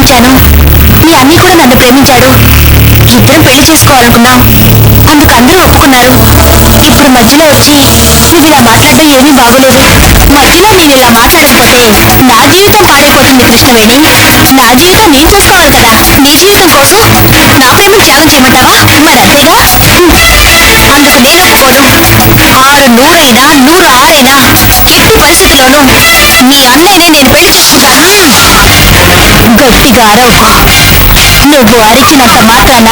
ప్రేమించాను మీ అన్నీ కూడా నన్ను ప్రేమించాడు. ఇద్దరం పెళ్ళి చేసుకోవాలనుకున్నాం అందుకు అందరూ ఒప్పుకున్నారు ఇప్పుడు మధ్యలో వచ్చి నువ్వు ఇలా మాట్లాడడం ఏమీ బాగోలేదు. మధ్యలో నేను ఇలా మాట్లాడకపోతే నా జీవితం పాడైపోతుంది కృష్ణవేణి నా జీవితం నేను చూసుకోవాలి కదా. నీ జీవితం కోసం నా ప్రేమను త్యాగం చేయమంటావా మరంతేగా అందుకు నేను ఒప్పుకోను ఆరు నూరైనా నూరు ఆరైనా ఎట్టి పరిస్థితుల్లోనూ మీ అన్నయ్యనే నేను పెళ్ళి చేసుకుంటాను? గట్టిగా అరవకు నువ్వు అరిచినంత మాత్రాన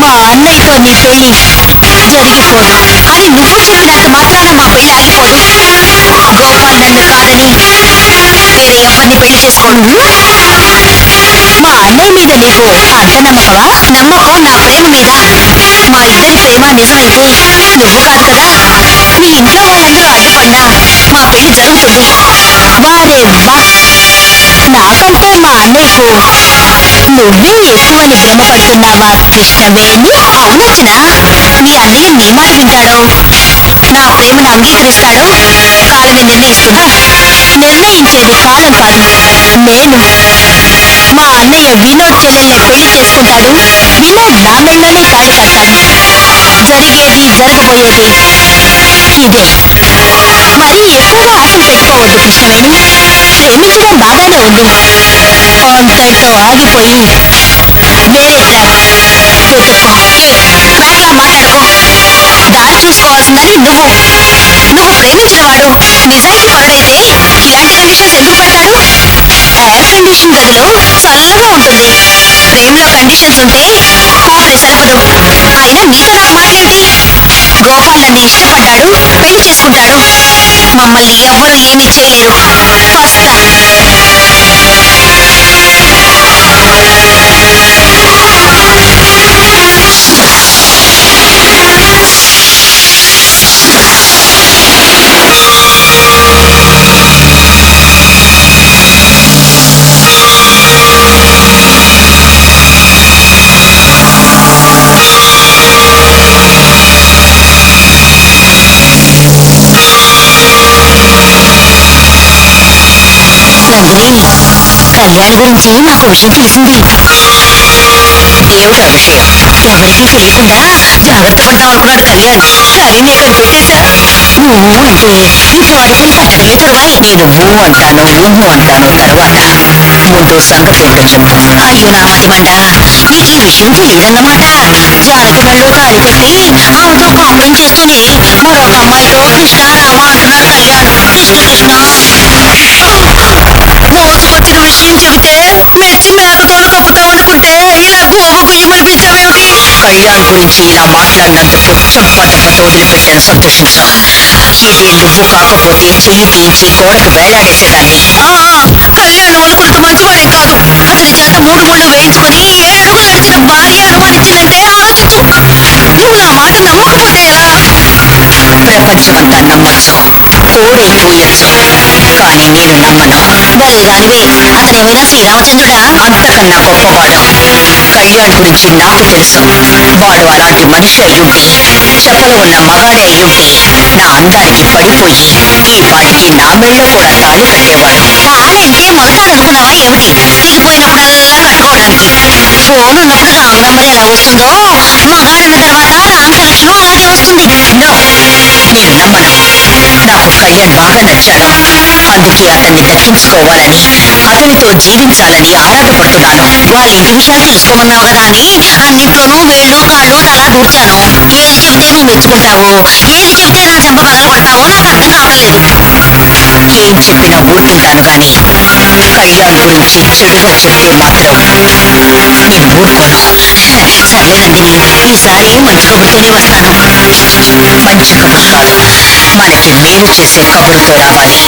మా అన్నయ్యతో నీ పెళ్ళి జరిగిపోదు అని నువ్వు చెప్పినంత మాత్రాన మా పెళ్ళి ఆగిపోదు గోపాల్ నన్ను కాదని వేరే ఎవరిని పెళ్ళి చేసుకోను మా అన్నయ్య మీద నీకు అంత నమ్మకమా నమ్మకం నా ప్రేమ మీద మా ఇద్దరి ప్రేమ నిజమైతే నువ్వు కాదు కదా మీ ఇంట్లో వాళ్ళందరూ అడ్డుపడినా మా పెళ్ళి జరుగుతుంది వారే వా నాకంటే మా అన్నయ్యకు నువ్వే ఎక్కువని భ్రమపడుతున్నావా కృష్ణవేణి అవునర్చన మీ అన్నయ్య నీ మాట వింటాడో నా ప్రేమను అంగీకరిస్తాడో కాలమే నిర్ణయిస్తుందా నిర్ణయించేది కాలం కాదు నేను మా అన్నయ్య వినోద్ చెల్లెల్ని పెళ్ళి చేసుకుంటాడు వినోద్ నా మెళ్ళలోనే తాళి జరిగేది జరగబోయేది ఇదే మరీ ఎక్కువగా ఆశలు పెట్టుకోవద్దు కృష్ణవేణి ప్రేమించడం బాగానే ఉంది అంతటితో ఆగిపోయి వేరే దారి వెతుక్కో ఏ నాకులా మాట్లాడుకో దారి చూసుకోవాల్సిందని నువ్వు. నువ్వు ప్రేమించినవాడు నిజాయితీ పరుడైతే ఇలాంటి కండిషన్స్ ఎందుకు పడతాడు ఎయిర్ కండిషన్ గదిలో చల్లగా ఉంటుంది. ప్రేమలో కండిషన్స్ ఉంటే కూలే సరిపదు అయినా నీతో నాకు మాటలేమిటి గోపాల్ నన్ను ఇష్టపడ్డాడు పెళ్ళి చేసుకుంటాడు. మమ్మల్ని ఎవ్వరూ ఏమీ చేయలేరు ఫస్ట్ కళ్యాణ్ గురించి నాకు విషయం తెలిసింది ఏమిటా విషయం ఎవరికీ తెలియకుండా జాగ్రత్త పడదాం అనుకున్నాడు కళ్యాణ్ కానీ నేను కనిపెట్టేశా ఊ అంటే ఇప్పుడు ఆ డబ్బులు ఖచ్చితంగా చొరబాయి నేను ఊ అంటాను ఊహు అంటాను తర్వాత ముందు సంగతి ఏమిటో చెప్పు అయ్యో నా మతిమండ నీకు ఈ విషయం తెలియదన్నమాట జానకి వాళ్ళు తాళి కట్టి ఆమెతో కాపురం చేస్తూనే మరొక అమ్మాయితో కృష్ణ రామ అంటున్నాడు కళ్యాణ్ కృష్ణ కృష్ణ మోసుకొచ్చిన విషయం చెబితే మెచ్చి మేకతోలు కప్పుతావనుకుంటే ఇలా గోవు గుయ్యమనిపించావేమిటి కళ్యాణ్ గురించి ఇలా మాట్లాడినందుకు చంపా దెబ్బతో వదిలిపెట్టాను సంతోషించు ఇదే నువ్వు కాకపోతే చెయ్యి తీయించి గోడకు వేలాడేసేదాన్ని కళ్యాణ్ అనుకున్నంత మంచివాడేం కాదు. అతని చేత మూడు ముళ్ళు వేయించుకుని కోడై కూయొచ్చు కానీ నేను నమ్మను బలిదానివే అతనేమైనా శ్రీరామచంద్రుడా అంతకన్నా గొప్పవాడు కళ్యాణ్ గురించి నాకు తెలుసు వాడు అలాంటి మనిషి అయ్యుండి చపల ఉన్న మగాడే అయ్యుండి నా అందానికి పడిపోయి ఈ పాటికి నా మెళ్ళో కూడా తాళి కట్టేవాడు తాళంటే మొలతాడు అనుకున్నావా ఏమిటి తెగిపోయినప్పుడల్లా కట్టుకోవడానికి ఫోనున్నప్పుడు రాంగ్ నంబర్ ఎలా వస్తుందో మగాడన్న తర్వాత నాకు కళ్యాణ్ అందుకే అతన్ని దక్కించుకోవాలని అతనితో జీవించాలని ఆరాటపడుతున్నాను వాళ్ళ ఇంటి విషయాలు తెలుసుకోమన్నావు కదా అని అన్నిట్లోనూ వేళ్ళు కాళ్ళు తల దూర్చాను ఏది చెప్తే నువ్వు మెచ్చుకుంటావు ఏది చెప్తే నా చెంప పగల నాకు అర్థం కావలేదు ఏం చెప్పినా ఊరుకుంటాను గాని కళ్యాణ్ గురించి చెడుగా చెప్తే మాత్రం నేను ఊరుకోను సర్లేదండి ఈసారి మంచి కబుర్తోనే వస్తాను మంచి కబురు కాదు మనకి మేలు చేసే కబురుతో రావాలి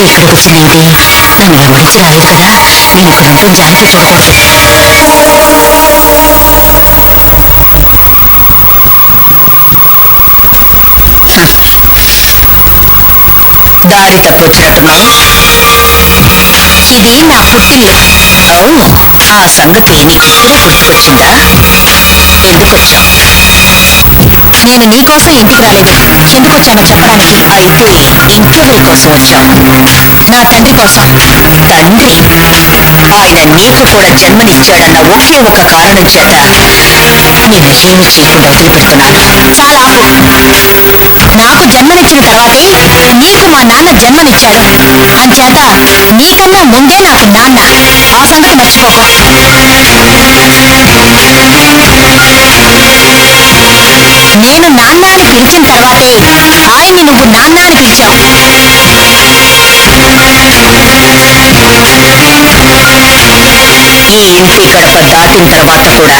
ఎక్కడ కూర్చునింది నన్ను వెంబడించి రాలేదు కదా నేను ఇక్కడ ఉండటం జానకి చూడకూడదు దారి తప్పొచ్చినట్టున్నావు ఇది నా పుట్టిల్లు ఓ ఆ సంగతి నీకు ఇప్పుడే గుర్తుకొచ్చిందా ఎందుకొచ్చావు నేను నీకోసం ఇంటికి రాలేదు ఎందుకు వచ్చానో చెప్పడానికి అయితే ఇంకెవరి కోసం వచ్చావు నా తండ్రి కోసం తండ్రి ఆయన నీకు కూడా జన్మనిచ్చాడన్న ఒకే ఒక కారణం చేత నేను ఏమి చేయకుండా వదిలిపెడుతున్నాను చాలా నాకు జన్మనిచ్చిన తర్వాతే నీకు మా నాన్న జన్మనిచ్చాడు అంచేత నీకన్నా ముందే నాకు నాన్న ఆ సంగతి మర్చిపోకు నేను నాన్న అని పిలిచిన తర్వాతే ఆయన్ని నువ్వు నాన్నని పిలిచావు ఈ ఇంటి గడప దాటిన తర్వాత కూడా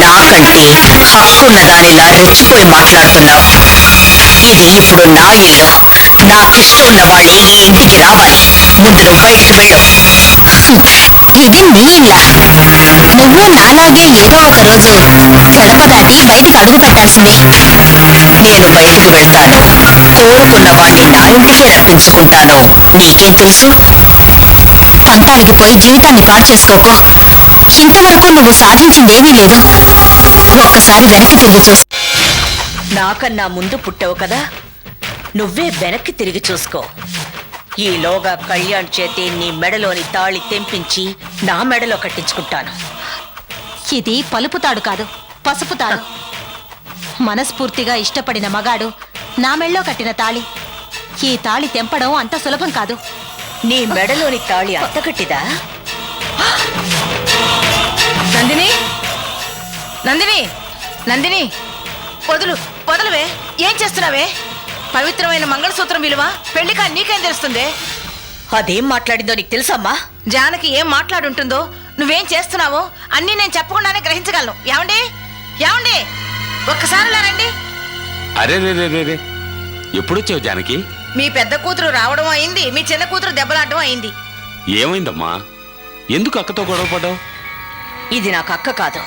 నాకంటే హక్కున్న దానిలా రెచ్చిపోయి మాట్లాడుతున్నావు. ఇది ఇప్పుడు నా ఇల్లు. నాకిష్టం ఉన్న వాళ్ళే ఈ ఇంటికి రావాలి. ముందు నువ్వు బయటికి వెళ్ళు ఇది నీళ్ళ నువ్వు నాలాగే ఏదో ఒక రోజు. గడప దాటి బయటికి అడుగు పెట్టాల్సిందే. నేను బయటికి వెళ్తాను కోరుకున్న వాణ్ణి నా ఇంటికే రప్పించుకుంటాను నీకేం తెలుసు పంతానికి పోయి జీవితాన్ని పాడు చేసుకోకో ఇంతవరకు నువ్వు సాధించిందేమీ లేదు. ఒక్కసారి వెనక్కి తిరిగి చూసి నాకన్నా ముందు పుట్టావు కదా. నువ్వే వెనక్కి తిరిగి చూసుకో. ఈలోగా కళ్యాణ్ చేతి నీ మెడలోని తాళి తెంపించి నా మెడలో కట్టించుకుంటాను. ఇది పలుపు తాడు కాదు పసుపు తాడు. మనస్ఫూర్తిగా ఇష్టపడిన మగాడు నా మెళ్ళో కట్టిన తాళి. ఈ తాళి తెంపడం అంత సులభం కాదు. నీ మెడలోని తాళి అత్తగట్టిదా నందిని నందిని నందిని వదులు వదలవే ఏం చేస్తున్నావే? పవిత్రమైన మంగళసూత్రం విలువ? పెళ్ళికా నీకేం తెలుస్తుంది? అదేం మాట్లాడిందో నీకు తెలుసమ్మా? జానకి ఏం మాట్లాడుంటుందో నువ్వేం చేస్తున్నావో అన్నీ నేను చెప్పకుండానే గ్రహించగలను. ఏమండి? ఏమండి? ఒక్కసారి రండి. అరే రే రే రే రే. ఎప్పుడొచ్చావు జానకి? మీ పెద్ద కూతురు రావడం అయింది మీ చిన్న కూతురు దెబ్బలాడడం అయింది. ఏమైందమ్మా? ఎందుకు అక్కతో గొడవ పడ్డావు? ఇది నాకు అక్క కాదు.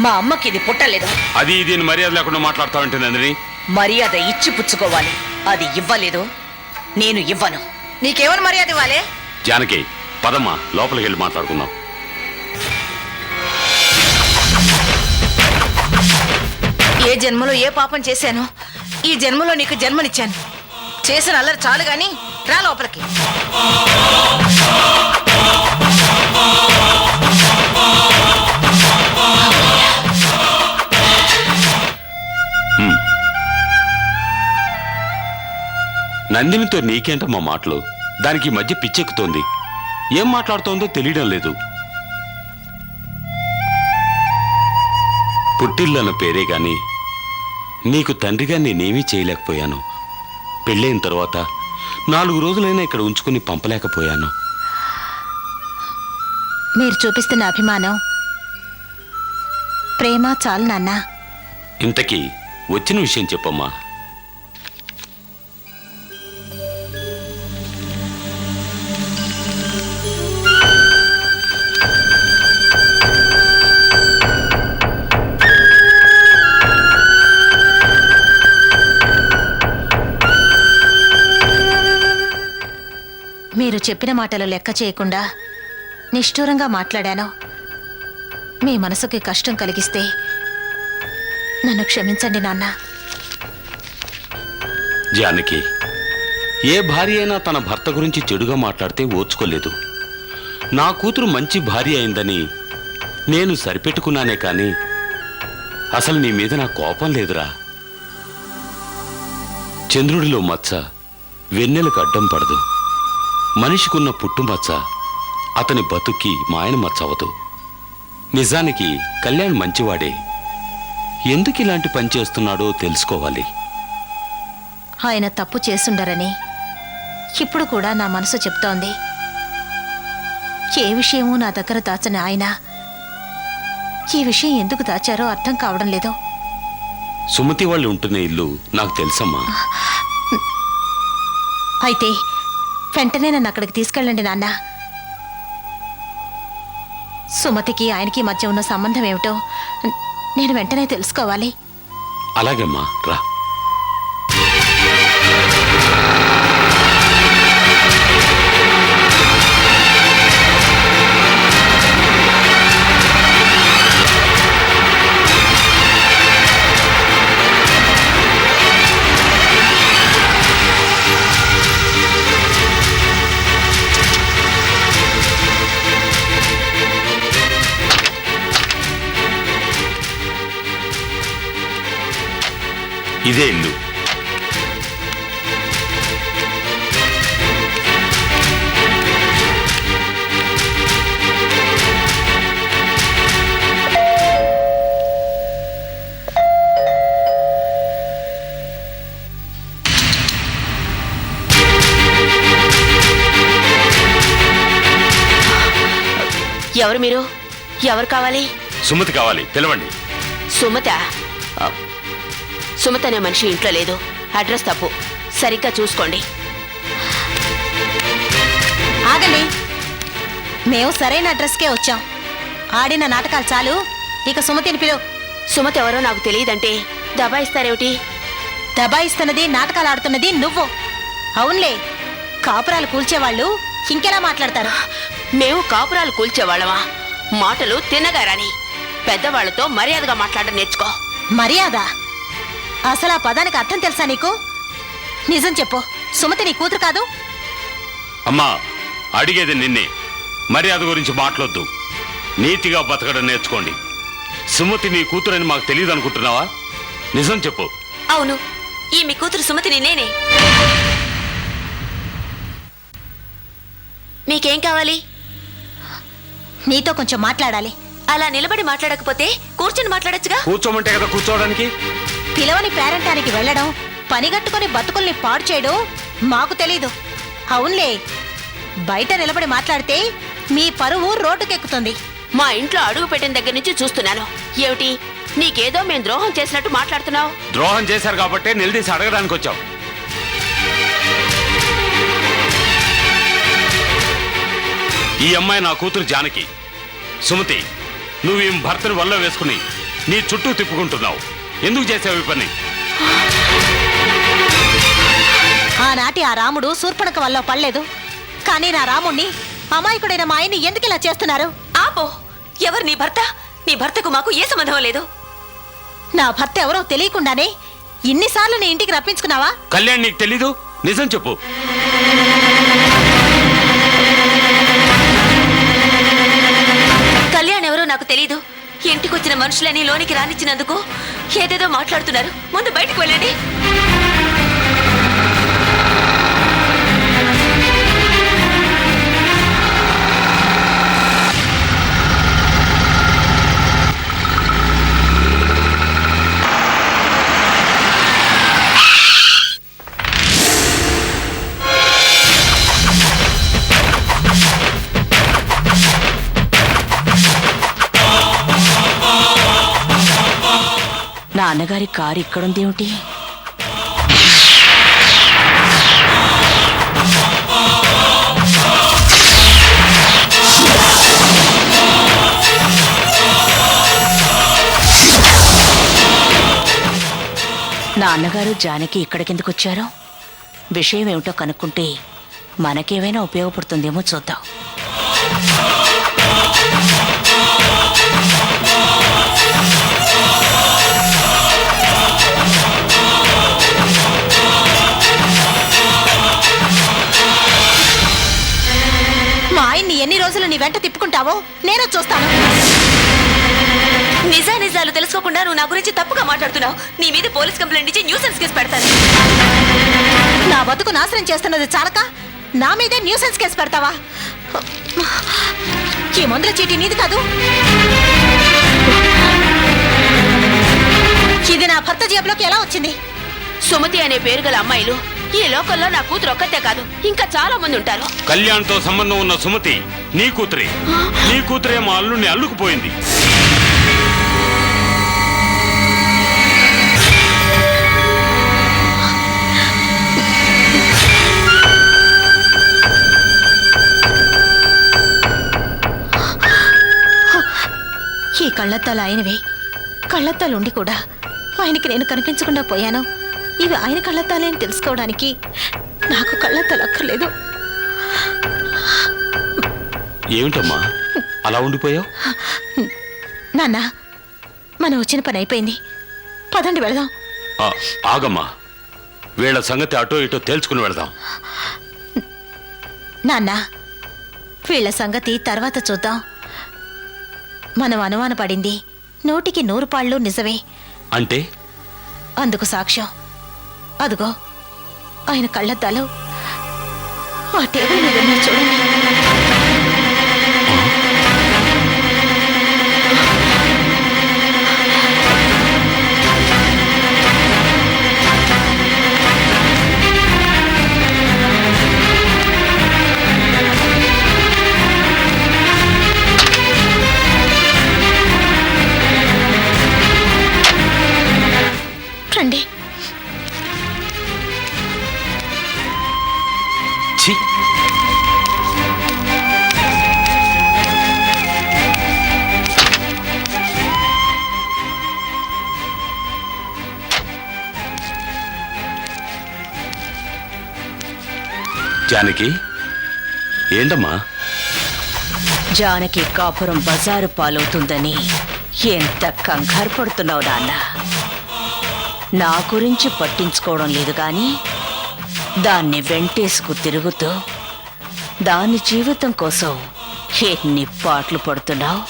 మా అమ్మకి ఇది పుట్టలేదు. అది ఇది అని మర్యాద లేకుండా మాట్లాడుతావంటే నందిని. మర్యాద ఇచ్చి పుచ్చుకోవాలి. అది ఇవ్వలేదు. నేను ఇవ్వను. నీకేమని మర్యాద ఇవ్వాలి? జానకి పదమ్మా లోపలికి వెళ్ళి మాట్లాడుకుందాం. ఏ జన్మలో ఏ పాపం చేశానో ఈ జన్మలో నీకు జన్మనిచ్చాను. చేసిన అల్లరి చాలు గాని రా లోపలికి. నందినితో నీకేంటమ్మా మాటలు? దానికి మధ్య పిచ్చెక్కుతోంది. ఏం మాట్లాడుతోందో తెలియడం లేదు. పుట్టిల్లన్న పేరే గాని నీకు తండ్రిగా నేనేమీ చేయలేకపోయాను. పెళ్ళైన తర్వాత నాలుగు రోజులైనా ఇక్కడ ఉంచుకుని పంపలేకపోయాను. మీరు చూపిస్తున్న అభిమానం ప్రేమ చాలు నాన్నా. ఇంతకీ వచ్చిన విషయం చెప్పమ్మా. చెప్పిన మాటలు లెక్క చేయకుండా నిష్ఠూరంగా మాట్లాడాను. మీ మనసుకి కష్టం కలిగిస్తే నన్ను క్షమించండి నాన్న. జానకి ఏ భార్య అయినా తన భర్త గురించి చెడుగా మాట్లాడితే ఓర్చుకోలేదు. నా కూతురు మంచి భార్య అయిందని నేను సరిపెట్టుకున్నానే కానీ అసలు నీ మీద నా కోపం లేదురా. చంద్రుడిలో మచ్చ వెన్నెలకు అడ్డం పడదు. మనిషికున్న పుట్టుమచ్చ అతని బతుక్కి మాయన మచ్చ అవదు నిజానికి కళ్యాణ్ మంచివాడే. ఎందుకు ఇలాంటి పని చేస్తున్నాడో తెలుసుకోవాలి. ఆయన తప్పు చేసుండరని ఇప్పుడు కూడా నా మనసు చెప్తోంది. ఏ విషయమూ నా దగ్గర దాచని ఆయన ఈ విషయం ఎందుకు దాచారో అర్థం కావడం లేదు. సుమతి వాళ్ళు ఉంటున్న ఇల్లు నాకు తెలుసమ్మా. అయితే వెంటనే నన్ను అక్కడికి తీసుకెళ్ళండి నాన్న. సుమతికి ఆయనకి మధ్య ఉన్న సంబంధం ఏమిటో నేను వెంటనే తెలుసుకోవాలి. అలాగేమ్మా రా. ఇదే ఇల్లు. ఎవరు మీరు? ఎవరు కావాలి? సుమతి కావాలి. పిలవండి. సుమత? సుమత అనే మనిషి ఇంట్లో లేదు. అడ్రస్ తప్పు. సరిగ్గా చూసుకోండి. ఆగండి. మేము సరైన అడ్రస్కే వచ్చాం. ఆడిన నాటకాలు చాలు. ఇక సుమతిని పిలువు సుమత ఎవరో నాకు తెలియదంటే దబాయిస్తారేమిటి దబాయిస్తున్నది నాటకాలు ఆడుతున్నది నువ్వు. అవునులే. కాపురాలు కూల్చేవాళ్ళు ఇంకెలా మాట్లాడతారు? మేము కాపురాలు కూల్చేవాళ్ళమా? మాటలు తిన్నగా రాని పెద్దవాళ్ళతో మర్యాదగా మాట్లాడడం నేర్చుకో. మర్యాద? అసలు ఆ పదానికి అర్థం తెలుసా నీకు? నిజం చెప్పు. సుమతి నీ కూతురు కాదు? అమ్మా అడిగేది నిన్నే. మర్యాద గురించి మాట్లాడొద్దు. నీతిగా బతకడం నేర్చుకోండి. సుమతి నీ కూతురని మాకు తెలియదు అనుకుంటున్నావా? నిజం చెప్పు. అవును. ఈ మీ కూతురు సుమతిని నేనే. మీకేం కావాలి? నీతో కొంచెం మాట్లాడాలి. అలా నిలబడి మాట్లాడకపోతే కూర్చొని మాట్లాడొచ్చుగా? కూర్చోమంటే కదా కూర్చోవడానికి? పిలవని పేరంటానికి వెళ్ళడం పనిగట్టుకుని బతుకుల్ని పాడు చేయడం మాకు తెలీదు. అవునులే బయట నిలబడి మాట్లాడితే మీ పరువు రోడ్డుకెక్కుతుంది. మా ఇంట్లో అడుగు పెట్టిన దగ్గర నుంచి చూస్తున్నాను. ఏమిటి? నీకేదో మేం ద్రోహం చేసినట్టు మాట్లాడుతున్నావు? ద్రోహం చేశారు కాబట్టే నిలదీసి అడగడానికి వచ్చాం ఈ అమ్మాయి నా కూతురు జానకి. సుమతి నువ్వు ఈ భర్తని వల్ల వేసుకుని నీ చుట్టూ తిప్పుకుంటున్నావు. ఎందుకు చేసావు ఈ పని? ఆనాటి ఆ రాముడు శూర్పణక వల్ల పడలేదు. కానీ నా రాముణ్ణి అమాయకుడైన మా ఆయన్ని ఎందుకు ఇలా చేస్తున్నారు? ఆపో ఎవరు నీ భర్త? నీ భర్తకు మాకు ఏ సంబంధం లేదు. నా భర్త ఎవరో తెలియకుండానే ఇన్నిసార్లు నీ ఇంటికి రప్పించుకున్నావా? కళ్యాణ్ నీకు తెలీదు? నిజం చెప్పు. కళ్యాణ్ ఎవరో నాకు తెలీదు. ఇంటికొచ్చిన మనుషులని లోనికి రానిచ్చినందుకు ఏదేదో మాట్లాడుతున్నారు. ముందు బయటకు వెళ్ళండి. గారి కారు ఇక్కడుందేమిటి నాన్నగారు జానకి ఇక్కడికెందుకు వచ్చారో? విషయం ఏమిటో కనుక్కుంటే మనకేమైనా ఉపయోగపడుతుందేమో చూద్దాం. నీ వెంట తిప్పుకుంటావో నేను చూస్తాను. నిజా నిజాలు తెలుసుకోకుండా నువ్వు నా గురించి తప్పుగా మాట్లాడుతున్నావు. నీ మీద పోలీస్ కంప్లైంట్ ఇచ్చి న్యూసెన్స్ కేసు పెడతాను. నా బతుకు నాశనం చేస్తున్నది చాలక? నా మీదే న్యూసెన్స్ కేసు పెడతావా? ఈ మందుల చీటీ నీది కాదు. ఇది నా భర్త జేబులోకి ఎలా వచ్చింది? సుమతి అనే పేరు గల అమ్మాయిలు ఈ లోకంలో నా కూతురు ఒక్కతే కాదు ఇంకా చాలా మంది ఉంటారు. కళ్యాణ్తో సంబంధం ఉన్న సుమతి నీ కూతురే. నీ కూతురే మా అల్లుడిని అల్లుకుపోయింది. ఈ కళ్ళద్దాలు ఆయనవే. ఉండి కూడా ఆయనకి నేను కనిపించకుండా పోయాను. ఇవి ఆయన కళ్ళద్దాలే అని తెలుసుకోవడానికి నాకు కళ్ళద్దాలు అక్కర్లేదు. ఏమిటమ్మా? అలా ఉండిపోయావు? నాన్న మనం వచ్చిన పని అయిపోయింది. పదండి వెళదాం. ఆగమ్మా. వీళ్ళ సంగతి అటో ఇటో తేల్చుకుని వెళదాం. నాన్న వీళ్ళ సంగతి తర్వాత చూద్దాం. మనం అనుమానపడింది నూటికి నూరు పాళ్ళు నిజమే. అంటే? అందుకు సాక్ష్యం. అదుగో ఆయన కళ్ళద్దాలు. ఆ టేబుల్ మీద ఉన్నాయి చూడండి. రండి. జానకి? ఏంటమ్మా? జానకి కాపురం బజారు పాలవుతుందని ఎంత కంగారు పడుతున్నావు నాన్న? నా గురించి పట్టించుకోవడం లేదు కానీ దాన్ని వెంటేసుకు తిరుగుతూ దాని జీవితం కోసం ఎన్ని పాటలు పడుతున్నావు?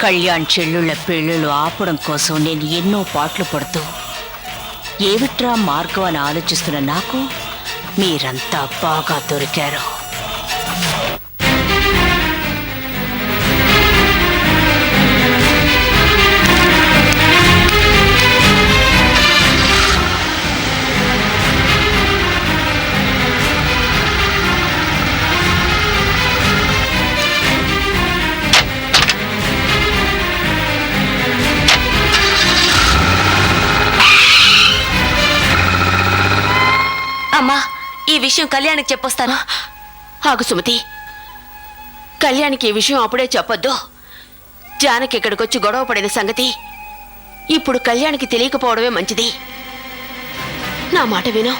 కళ్యాణ్ చెల్లుళ్ళ పెళ్ళిళ్ళు ఆపడం కోసం నేను ఎన్నో పాటలు పడుతూ ఏమిట్రా మార్గం అని ఆలోచిస్తున్న నాకు? మీరంతా బాగా దొరికారు. విషయం కళ్యాణ్కి చెప్పొస్తాను. ఆగు సుమతి. కళ్యాణ్కి ఈ విషయం అప్పుడే చెప్పొద్దు. జానకి ఇక్కడికొచ్చి గొడవ పడిన సంగతి ఇప్పుడు కళ్యాణ్కి తెలియకపోవడమే మంచిది. నా మాట విను.